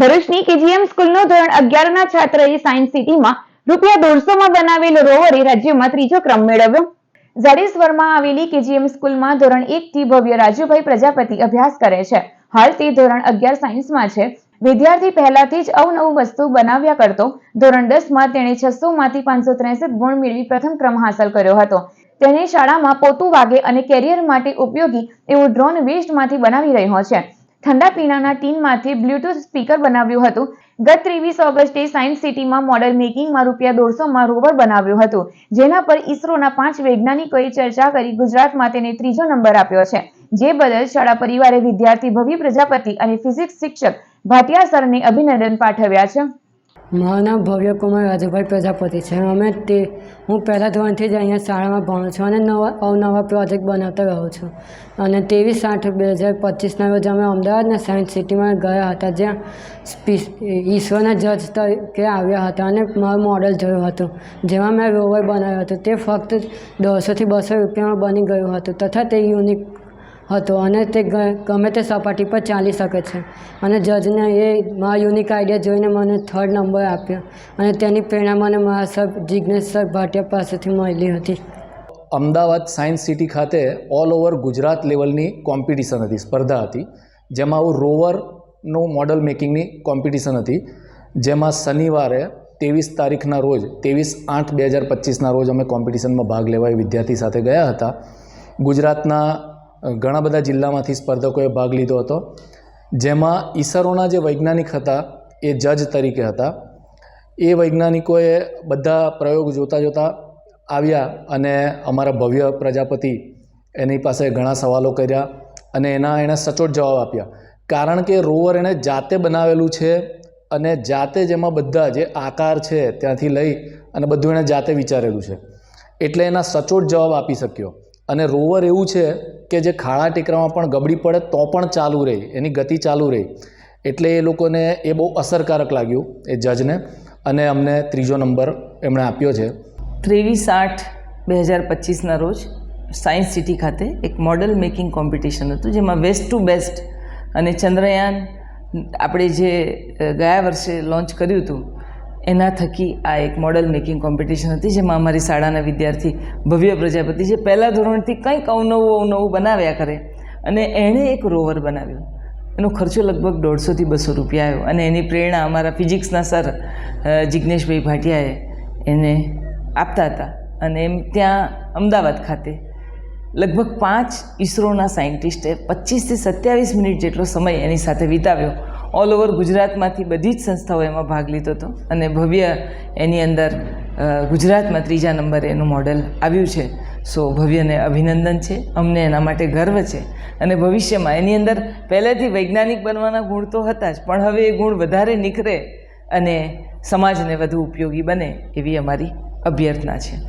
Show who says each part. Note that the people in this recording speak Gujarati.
Speaker 1: ભરૂચની કેજીએમ સ્કૂલનો ધોરણ અગિયારના છાત્રએ સાયન્સ સિટીમાં રૂપિયા દોઢસોમાં બનાવેલ રોવરે રાજ્યમાં ત્રીજો ક્રમ મેળવ્યો. જાડેશ્વરમાં આવેલી કેજીએમ સ્કૂલમાં ધોરણ એક થી ભવ્ય રાજુભાઈ પ્રજાપતિ અભ્યાસ કરે છે. હાલ તે ધોરણ અગિયાર સાયન્સમાં છે. વિદ્યાર્થી પહેલાથી જ અવનવું વસ્તુ બનાવ્યા કરતો, ધોરણ દસમાં તેણે છસો માંથી પાંચસો ત્રેસઠ ગુણ મેળવી પ્રથમ ક્રમ હાંસલ કર્યો હતો. તેને શાળામાં પોતું વાગે અને કેરિયર માટે ઉપયોગી એવું ડ્રોન વેસ્ટમાંથી બનાવી રહ્યો છે. ઠંડા પીણાના ટીનમાંથી બ્લ્યુટૂથ સ્પીકર બનાવ્યું હતું. ગત ત્રેવીસ ઓગસ્ટે સાયન્સ સિટીમાં મોડલ મેકિંગમાં રૂપિયા દોઢસોમાં રોવર બનાવ્યું હતું. જેના પર ઇસરોના પાંચ વૈજ્ઞાનિકોએ ચર્ચા કરી ગુજરાતમાં તેને ત્રીજો નંબર આપ્યો છે. જે બદલ શાળા પરિવારે વિદ્યાર્થી ભવ્ય પ્રજાપતિ અને ફિઝિક્સ શિક્ષક ભાટિયા સરને અભિનંદન પાઠવ્યા છે.
Speaker 2: મારું નામ ભવ્ય કુમાર રાજુભાઈ પ્રજાપતિ છે. અમે તે હું પહેલાં ધોરણથી જ અહીંયા શાળામાં ભણું છું અને નવા અવનવા પ્રોજેક્ટ બનાવતો રહું છું. અને ત્રેવીસ આઠ બે હજાર પચીસના રોજ અમે અમદાવાદના સાયન્સ સિટીમાં ગયા હતા, જ્યાં સ્પીસ ઈસરોના જજ તરીકે આવ્યા હતા અને મારું મોડલ જોયું હતું, જેમાં મેં રોવર બનાવ્યું હતું. તે ફક્ત દોઢસોથી બસો રૂપિયામાં બની ગયું હતું, તથા તે યુનિક હતો અને તે ગમે તે સપાટી પર ચાલી શકે છે. અને જજને એ મારા યુનિક આઈડિયા જોઈને મને થર્ડ નંબર આપ્યો અને તેની પ્રેરણા મને મારા જિજ્ઞેશ ભાટિયા પાસેથી મળી હતી.
Speaker 3: અમદાવાદ સાયન્સ સિટી ખાતે ઓલ ઓવર ગુજરાત લેવલની કોમ્પિટિશન હતી, સ્પર્ધા હતી, જેમાં આવું રોવરનું મોડલ મેકિંગની કોમ્પિટિશન હતી, જેમાં શનિવારે ત્રેવીસ તારીખના રોજ, ત્રેવીસ આઠ બે હજાર પચીસના રોજ અમે કોમ્પિટિશનમાં ભાગ લેવા વિદ્યાર્થી સાથે ગયા હતા. ગુજરાતના ઘણા બધા જિલ્લામાંથી સ્પર્ધકોએ ભાગ લીધો હતો. જેમાં ઈસરોના જે વૈજ્ઞાનિક હતા, એ જજ તરીકે હતા. એ વૈજ્ઞાનિકોએ બધા પ્રયોગ જોતા જોતા આવ્યા અને અમારા ભવ્ય પ્રજાપતિ એની પાસે ઘણા સવાલો કર્યા અને એના એણે સચોટ જવાબ આપ્યા. કારણ કે રોવર એણે જાતે બનાવેલું છે અને જાતે જેમાં બધા જે આકાર છે ત્યાંથી લઈ અને બધું એણે જાતે વિચારેલું છે. એટલે એના સચોટ જવાબ આપી શક્યો. અને રોવર એવું છે કે જે ખાડા ટેકરામાં પણ ગબડી પડે તો પણ ચાલુ રહે, એની ગતિ ચાલુ રહે. એટલે એ લોકોને એ બહુ અસરકારક લાગ્યું એ જજને અને અમને ત્રીજો નંબર એમણે આપ્યો છે.
Speaker 4: ત્રેવીસ આઠ બે હજાર પચીસના રોજ સાયન્સ સિટી ખાતે એક મોડલ મેકિંગ કોમ્પિટિશન હતું, જેમાં વેસ્ટ ટુ બેસ્ટ અને ચંદ્રયાન આપણે જે ગયા વર્ષે લોન્ચ કર્યું હતું એના થકી આ એક મોડલ મેકિંગ કોમ્પિટિશન હતી, જેમાં અમારી શાળાના વિદ્યાર્થી ભવ્ય પ્રજાપતિ જે પહેલાં ધોરણથી કંઈક અવનવું અવનવું બનાવ્યા કરે અને એણે એક રોવર બનાવ્યું. એનો ખર્ચો લગભગ દોઢસોથી બસો રૂપિયા આવ્યો અને એની પ્રેરણા અમારા ફિઝિક્સના સર જિજ્ઞેશભાઈ ભાટિયાએ એને આપતા હતા. અને એમ ત્યાં અમદાવાદ ખાતે લગભગ પાંચ ઇસરોના સાયન્ટિસ્ટે પચીસથી સત્યાવીસ મિનિટ જેટલો સમય એની સાથે વિતાવ્યો. ઓલ ઓવર ગુજરાતમાંથી બધી જ સંસ્થાઓ એમાં ભાગ લીધો હતો. અને ભવ્ય એની અંદર ગુજરાતમાં ત્રીજા નંબરે એનું મોડેલ આવ્યું છે. સો ભવ્યને અભિનંદન છે. અમને એના માટે ગર્વ છે. અને ભવિષ્યમાં એની અંદર પહેલેથી વૈજ્ઞાનિક બનવાના ગુણ તો હતા જ, પણ હવે એ ગુણ વધારે નીખરે અને સમાજને વધુ ઉપયોગી બને એવી અમારી અભ્યર્થના છે.